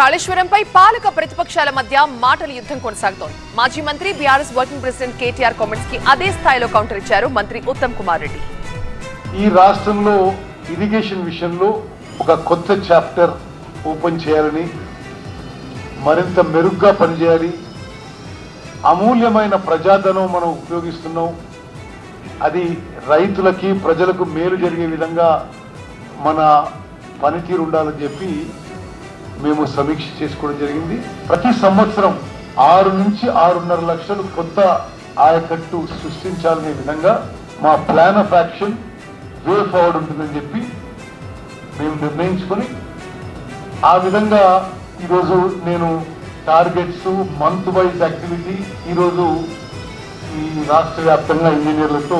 కాళేశ్వరంపై పాలక ప్రతిపక్షాల మధ్య మాటల యుద్ధం కొనసాగుతోంది. మాజీ మంత్రి బీఆర్ఎస్ వర్కింగ్ ప్రెసిడెంట్ కేటీఆర్ కామెంట్స్కి అదే స్థాయిలో కౌంటర్ ఇచ్చారు మంత్రి ఉత్తమ్ కుమార్ రెడ్డి. ఈ రాష్ట్రంలో ఇరిగేషన్ విషయంలో ఒక కొత్త చాప్టర్ ఓపెన్ చేయాలని మరింత మెరుగ్గా పనిచేయాలి. అమూల్యమైన ప్రజాధనం మనం ఉపయోగిస్తున్నాం. అది రైతులకి ప్రజలకు మేలు జరిగే విధంగా మన పనితీరు ఉండాలని చెప్పి మేము సమీక్ష చేసుకోవడం జరిగింది. ప్రతి సంవత్సరం ఆరు నుంచి ఆరున్నర లక్షలు కొత్త ఆయకట్టు సృష్టించాలనే విధంగా మా plan of action way forward ఉంటుందని చెప్పి మేము నిర్ణయించుకొని ఆ విధంగా ఈరోజు నేను టార్గెట్స్ మంత్ వైజ్ యాక్టివిటీ ఈరోజు ఈ రాష్ట్ర వ్యాప్తంగా ఇంజనీర్లతో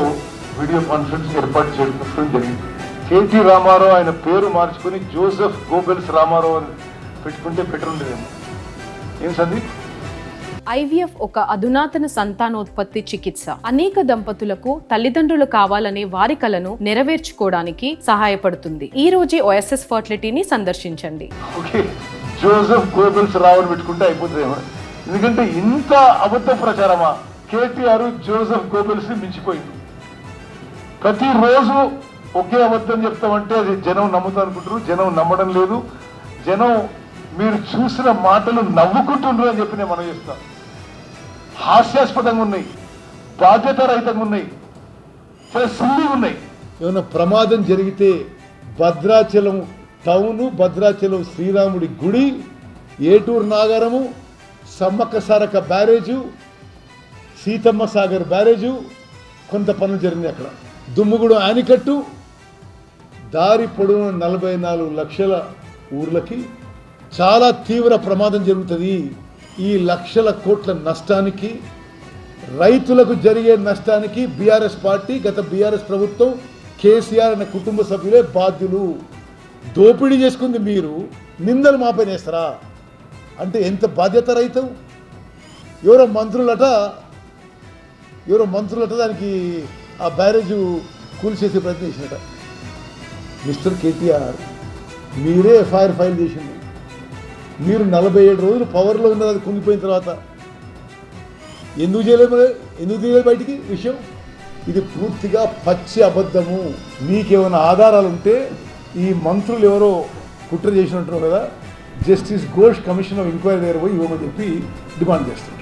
వీడియో కాన్ఫరెన్స్ ఏర్పాటు చేయడం జరిగింది. కేటీ రామారావు ఆయన పేరు మార్చుకొని జోసెఫ్ గోబెల్స్ రామారావు పెట్టుకుంటే పెట్టుండేదేమో ఏం సందీప్? ఐవీఎఫ్ ఒక అధునాతన సంతానోత్పత్తి చికిత్స. అనేక దంపతులకు తల్లిదండ్రులు కావాలనే వారి కలను నెరవేర్చుకోవడానికి సహాయపడుతుంది. ఈ రోజే ఓఎస్ఎస్ ఫర్టిలిటీని సందర్శించండి. ఓకే. జోసెఫ్ గోబెల్స్ రావని పెట్టుకుంటే అయిపోతుందేమో. ఎందుకంటే ఇంత అబద్ధ ప్రచారమా? కేటీఆర్ జోసెఫ్ గోబెల్స్ మించిపోయింది. ప్రతిరోజు ఒకే అబద్ధం చెప్తామంటే అది జనం నమ్ముతా అనుకుంటారు జనం నమ్మడం లేదు. జనం మీరు చూసిన మాటలు నవ్వుకుంటుండ్రు అని చెప్పి నేను మనం చేస్తాం. హాస్యాస్పదంగా ఉన్నాయి బాధ్యత రహితంగా ఉన్నాయి చాలా సిల్లిగా ఉన్నాయి. ఏమైనా ప్రమాదం జరిగితే భద్రాచలం టౌను భద్రాచలం శ్రీరాముడి గుడి Eturunagaram Sammakka Sarakka barrage Seethamma Sagar barrage కొంత పనులు జరిగినాయి అక్కడ. దుమ్ముగూడు ఆనికట్టు దారి పొడవున నలభై నాలుగు లక్షల ఊర్లకి చాలా తీవ్ర ప్రమాదం జరుగుతుంది. ఈ లక్షల కోట్ల నష్టానికి రైతులకు జరిగే నష్టానికి బీఆర్ఎస్ పార్టీ గత బీఆర్ఎస్ ప్రభుత్వం కేసీఆర్ అనే కుటుంబ సభ్యులే బాధ్యులు. దోపిడీ చేసుకుంది మీరు నిందలు మాపైనేస్తారా అంటే ఎంత బాధ్యత రైతు? ఎవరో మంత్రులట ఎవరో మంత్రులట దానికి ఆ బ్యారేజ్ కూల్చేసే ప్రయత్నం చేసినట. మిస్టర్ కేటీఆర్ మీరే ఎఫ్ఐఆర్ ఫైల్ చేసింది మీరు నలభై ఏడు రోజులు పవర్లో ఉన్నది అది కుంగిపోయిన తర్వాత ఎందుకు చేయలేదు ఎందుకు తీయలేదు బయటికి విషయం? ఇది పూర్తిగా పచ్చి అబద్ధము. మీకేమైనా ఆధారాలు ఉంటే ఈ మంత్రులు ఎవరో కుట్ర చేసినట్టున్నారు కదా? Justice Ghosh commission of enquiry దగ్గర పోయి ఇవ్వమని చెప్పి డిమాండ్ చేస్తారు